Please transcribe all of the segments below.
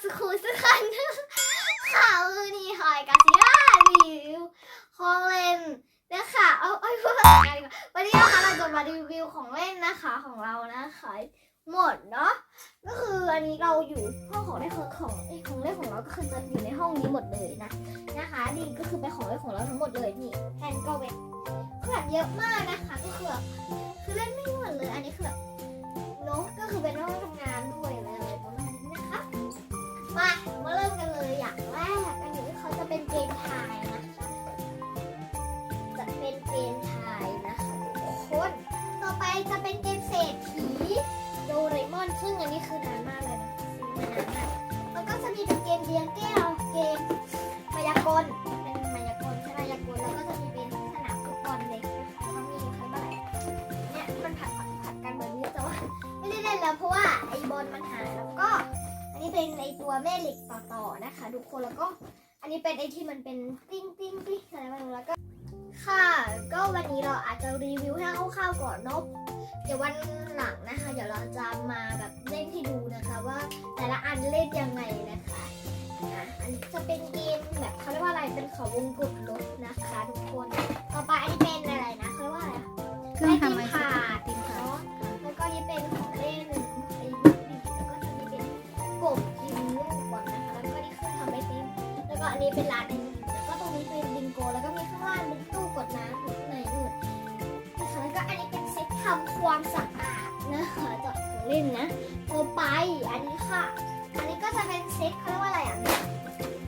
สคูสกันข่าวนี่หอยกับซีาวิวของเล่นนะคะเอาไอ้พูดภาษาไทยว่าวันนี้นะคะเราจะมารีวิวของเล่นนะคะของเรานะคะหมดเนาะก็คืออันนี้เราอยู่ห้องของเล่นของของเล่นของเราก็คือจะอยู่ในห้องนี้หมดเลยนะนะคะนี่ก็คือเป็นของเล่นของเราทั้งหมดเลยนี่แฮนก็เป็บขนาดเยอะมากนะคะก็คือคือเล่นไม่หมดเลยอันนี้คือแบบเนาะก็คือเป็นห้องทำงานด้วย เป็นไอตัวแม่เหล็กต่อๆนะคะ ทุกคนแล้วก็อันนี้เป็นไอที่มันเป็นติ้งติ้งติ้งอะไรไม่รู้แล้วก็ ค่ะ ก็วันนี้เราอาจจะรีวิวให้คร่าวๆก่อนเนอะเดี๋ยววันหลังนะคะ เดี๋ยวเราจะมาแบบเล่นให้ดูนะคะว่าแต่ละอันเล่นยังไงนะคะอะอันจะเป็นเกมแบบเขาเรียกว่าอะไรเป็นเขาวงกดรถนะคะทุก นนี้เป็นร้านไอติมแล้วก็ตรงนี้เป็นบิงโก แล้วก็มีข้างล่างเป็นตู้กดน้ำอยู่ข้างในนู่นนะคะแล้วก็อันนี้เป็นเซ็ตทำความสะอาดนะคะจากของเล่นนะต่อไปอันนี้ค่ะ อันนี้ก็จะเป็นเซ็ตเขาเรียกว่าอะไรอะ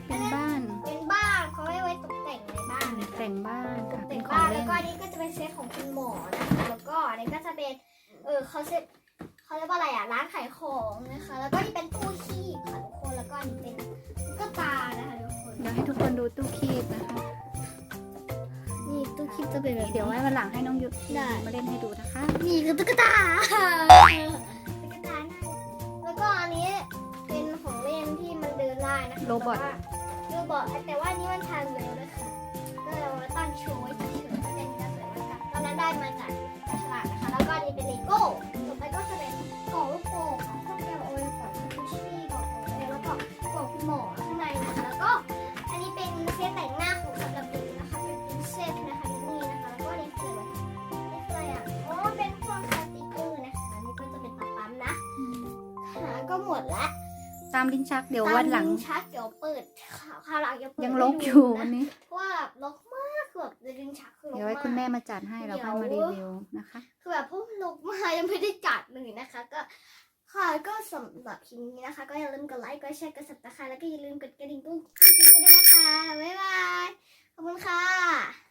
เป็นบ้าน เป็นบ้านเขาไว้ไว้ตกแต่งในบ้านนะคะ แต่งบ้านค่ะเป็เป็นนขอบ้างนเล่แล้วนก็อันนี้ก็จะเป็นเซตของคุณหมอนะคะแล้วก็อันนี้ก็จะเป็นเออเขาเซตเขาเรียกว่าอะไรอะร้านขายของนะคะ แล้วก็นี่เป็นตู้คีบค่ะทุกคนแล้วก็อันนี้เป็นตุ๊กตานะคะทุกคน เดี๋ยวให้ทุกคนดูตู้คีบนะคะ นี่ตู้คีบจะเป็นแบบนี้เดี๋ยวไว้วันหลังให้น้องยุได้ มาเล่นให้ดูนะคะ นี่คือตุ๊กตาตุ๊กตาน่าแล้วก็อันนี้เป็นของเล่นที่มันเดินได้นะคะโรบอทโรบอทแต่ว่าอันนี้มันทางเลยนะคะก็เรามาตั้งโชว์ไว้ ก็หมดละตามลิ้นชักเดี๋ยววันหลัง ตามลิ้นชักเดี๋ยวเปิดข่าวข่าวหลังจะเปิดยังให้ลดูกอยู่นะวันนี้ เพราะว่าแบบลกมากคือแบบในลิ้นชักคือลกเดี๋ยวให้มากคุณแม่มาจัดให้เราค่อยมารีวิวนะคะ คือแบบพวกนกมายังไม่ได้จัดเลยนะคะ ก็ค่ะก็สำหรับคลิปนี้นะคะ ก็อย่าลืมกดไลค์กดแชร์กดซับสไครต์แล้วก็อย่าลืมกดกระดิ่งตุ้งตุ้งให้ด้วยนะคะ บ๊ายบาย ขอบคุณค่ะ